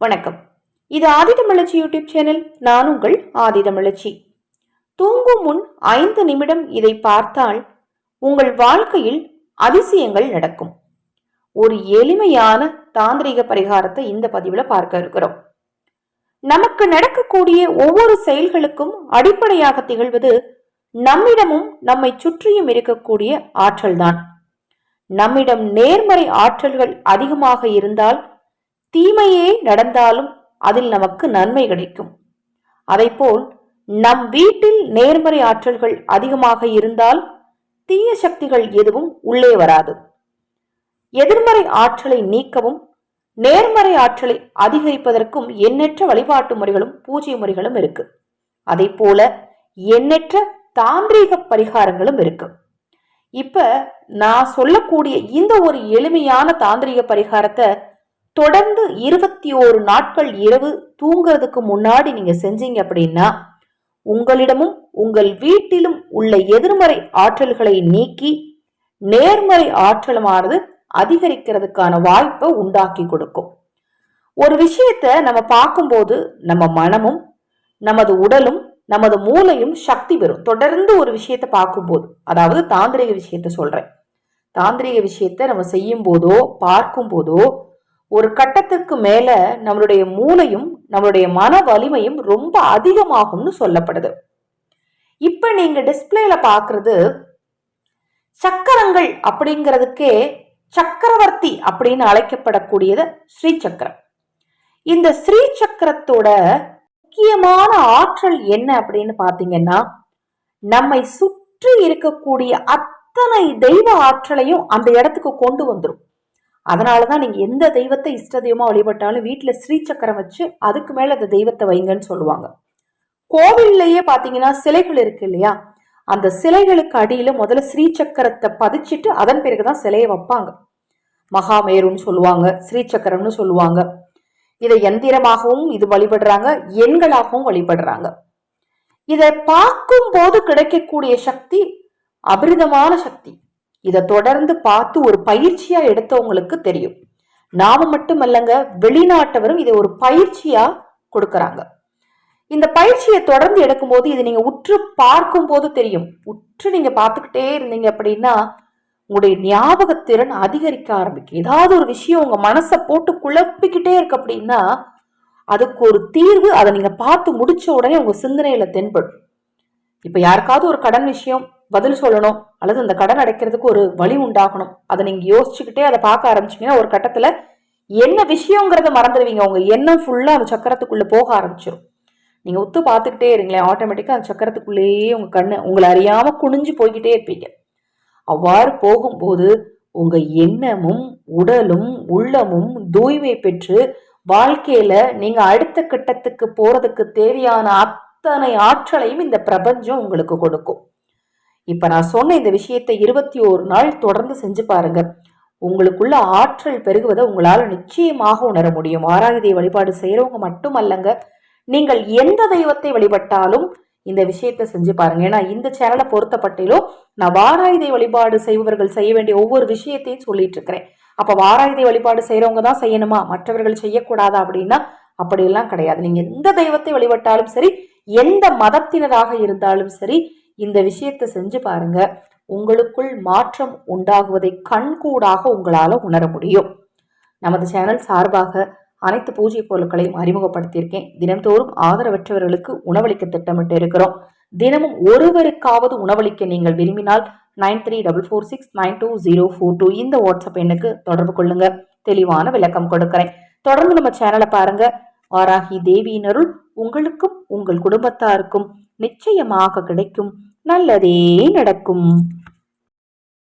வணக்கம். இது ஆதிதமிழச்சி YouTube channel நான் உங்கள் ஆதிதமிழச்சி. தூங்கும் முன் ஐந்து நிமிடம் இதை பார்த்தால் உங்கள் வாழ்க்கையில் அதிசயங்கள் நடக்கும். ஒரு எளிமையான தாந்திரிக பரிகாரத்தை இந்த பதிவில் பார்க்க இருக்கிறோம். நமக்கு நடக்கக்கூடிய ஒவ்வொரு செயல்களுக்கும் அடிப்படையாக திகழ்வது நம்மிடமும் நம்மை சுற்றியும் இருக்கக்கூடிய ஆற்றல்தான். நம்மிடம் நேர்மறை ஆற்றல்கள் அதிகமாக இருந்தால் தீமையே நடந்தாலும் அதில் நமக்கு நன்மை கிடைக்கும். அதைப்போல் நம் வீட்டில் நேர்மறை ஆற்றல்கள் அதிகமாக இருந்தால் தீய சக்திகள் எதுவும் உள்ளே வராது. எதிர்மறை ஆற்றலை நீக்கவும் நேர்மறை ஆற்றலை அதிகரிப்பதற்கும் எண்ணற்ற வழிபாட்டு முறைகளும் பூஜை முறைகளும் இருக்கு. அதை போல எண்ணற்ற தாந்திரீக பரிகாரங்களும் இருக்கு. இப்ப நான் சொல்லக்கூடிய இந்த ஒரு எளிமையான தாந்திரிக பரிகாரத்தை தொடர்ந்து இருபத்தி ஓரு நாட்கள் இரவு தூங்குறதுக்கு முன்னாடி நீங்க செஞ்சீங்க அப்படின்னா உங்களிடமும் உங்கள் வீட்டிலும் உள்ள எதிர்மறை ஆற்றல்களை நீக்கி நேர்மறை ஆற்றலுமானது அதிகரிக்கிறதுக்கான வாய்ப்பை உண்டாக்கி கொடுக்கும். ஒரு விஷயத்த நம்ம பார்க்கும்போது நம்ம மனமும் நமது உடலும் நமது மூளையும் சக்தி பெறும். தொடர்ந்து ஒரு விஷயத்த பார்க்கும்போது அதாவது தாந்திரிக விஷயத்த சொல்றேன். தாந்திரிக விஷயத்த நம்ம செய்யும் போதோ பார்க்கும் போதோ ஒரு கட்டத்திற்கு மேல நம்மளுடைய மூளையும் நம்மளுடைய மன வலிமையும் ரொம்ப அதிகமாகும்னு சொல்லப்படுது. இப்ப நீங்க டிஸ்பிளேல பாக்குறது சக்கரங்கள் அப்படிங்கிறதுக்கே சக்கரவர்த்தி அப்படின்னு அழைக்கப்படக்கூடியது ஸ்ரீ சக்கரம் இந்த ஸ்ரீ சக்கரத்தோட முக்கியமான ஆற்றல் என்ன அப்படின்னு பாத்தீங்கன்னா நம்மை சுற்றி இருக்கக்கூடிய அத்தனை தெய்வ ஆற்றலையும் அந்த இடத்துக்கு கொண்டு வந்துடும் அதனாலதான் நீங்கள் எந்த தெய்வத்தை இஷ்ட தெய்வமாக வழிபட்டாலும் வீட்டில் ஸ்ரீ சக்கரம் வச்சு அதுக்கு மேலே அந்த தெய்வத்தை வைங்கன்னு சொல்லுவாங்க. கோவில்லையே பார்த்தீங்கன்னா சிலைகள் இருக்கு இல்லையா? அந்த சிலைகளுக்கு அடியில் முதல்ல ஸ்ரீ சக்கரத்தை பதிச்சுட்டு அதன் பிறகுதான் சிலையை வைப்பாங்க. மகாமேருன்னு சொல்லுவாங்க ஸ்ரீ சக்கரம்னு சொல்லுவாங்க. இதை எந்திரமாகவும் இது வழிபடுறாங்க எண்களாகவும் வழிபடுறாங்க. இதை பார்க்கும் போது கிடைக்கக்கூடிய சக்தி அபிரிதமான சக்தி. இதை தொடர்ந்து பார்த்து ஒரு பயிற்சியா எடுத்தவங்களுக்கு தெரியும். நாம மட்டுமல்லங்க வெளிநாட்டவரும் இதை ஒரு பயிற்சியா கொடுக்கறாங்க. இந்த பயிற்சியை தொடர்ந்து எடுக்கும்போது இது நீங்க உற்று பார்க்கும் போது தெரியும். உற்று நீங்க பார்த்துக்கிட்டே இருந்தீங்க அப்படின்னா உங்களுடைய ஞாபகத்திறன் அதிகரிக்க ஆரம்பிக்கும். ஏதாவது ஒரு விஷயம் உங்க மனசை போட்டு குழப்பிக்கிட்டே இருக்கு அப்படின்னா அதுக்கு ஒரு தீர்வு அதை நீங்க பார்த்து முடிச்ச உடனே உங்க சிந்தனையில தென்படும். இப்ப யாருக்காவது ஒரு கடன் விஷயம் பதில் சொல்லணும். அல்லது அந்த கடன் அடைக்கிறதுக்கு ஒரு வழி உண்டாகணும். அதை நீங்க யோசிச்சுக்கிட்டே அதை பார்க்க ஆரம்பிச்சீங்கன்னா ஒரு கட்டத்துல என்ன விஷயங்கிறத மறந்துடுவீங்க. உங்க எண்ணம் ஃபுல்லா அந்த சக்கரத்துக்குள்ள போக ஆரம்பிச்சிடும் நீங்க ஒத்து பார்த்துக்கிட்டே இருங்களேன். ஆட்டோமேட்டிக்கா அந்த சக்கரத்துக்குள்ளேயே உங்க கண்ணு உங்களை அறியாம குனிஞ்சு போய்கிட்டே இருப்பீங்க. அவ்வாறு போகும்போது உங்க எண்ணமும் உடலும் உள்ளமும் தூய்மை பெற்று வாழ்க்கையில நீங்க அடுத்த கட்டத்துக்கு போறதுக்கு தேவையான அத்தனை ஆற்றலையும் இந்த பிரபஞ்சம் உங்களுக்கு கொடுக்கும். இப்ப நான் சொன்ன இந்த விஷயத்தை இருபத்தி ஒரு நாள் தொடர்ந்து செஞ்சு பாருங்க. உங்களுக்குள்ள ஆற்றல் பெருகுவதை உங்களால் நிச்சயமாக உணர முடியும். ஆராயுதை வழிபாடு செய்யறவங்க மட்டுமல்லங்க நீங்கள் எந்த தெய்வத்தை வழிபட்டாலும் இந்த விஷயத்தை செஞ்சு பாருங்க. ஏன்னா இந்த சேனலை பொருத்தப்பட்டிலோ நான் வாராயுதை வழிபாடு செய்பவர்கள் செய்ய வேண்டிய ஒவ்வொரு விஷயத்தையும் சொல்லிட்டு இருக்கிறேன். அப்ப வாராயுதை வழிபாடு செய்யறவங்க தான் செய்யணுமா? மற்றவர்கள் செய்யக்கூடாதா அப்படின்னா அப்படியெல்லாம் கிடையாது. நீங்க எந்த தெய்வத்தை வழிபட்டாலும் சரி எந்த மதத்தினராக இருந்தாலும் சரி இந்த விஷயத்தை செஞ்சு பாருங்க. உங்களுக்குள் மாற்றம் உண்டாகுவதை கண்கூடாக உங்களால் உணர முடியும். நமது சேனல் சார்பாக அனைத்து பூஜை பொருட்களையும் அறிமுகப்படுத்தியிருக்கேன். தினம்தோறும் ஆதரவற்றவர்களுக்கு உணவளிக்க திட்டமிட்டு இருக்கிறோம். தினமும் ஒருவருக்காவது உணவளிக்க நீங்கள் விரும்பினால் nine three double four six nine two zero four two இந்த வாட்ஸ்அப் எண்ணுக்கு தொடர்பு கொள்ளுங்க. தெளிவான விளக்கம் கொடுக்கிறேன். தொடர்ந்து நம்ம சேனலை பாருங்க. வாராகி தேவியினருள் உங்களுக்கும் உங்கள் குடும்பத்தாருக்கும் நிச்சயமாக கிடைக்கும். நல்லதே நடக்கும்.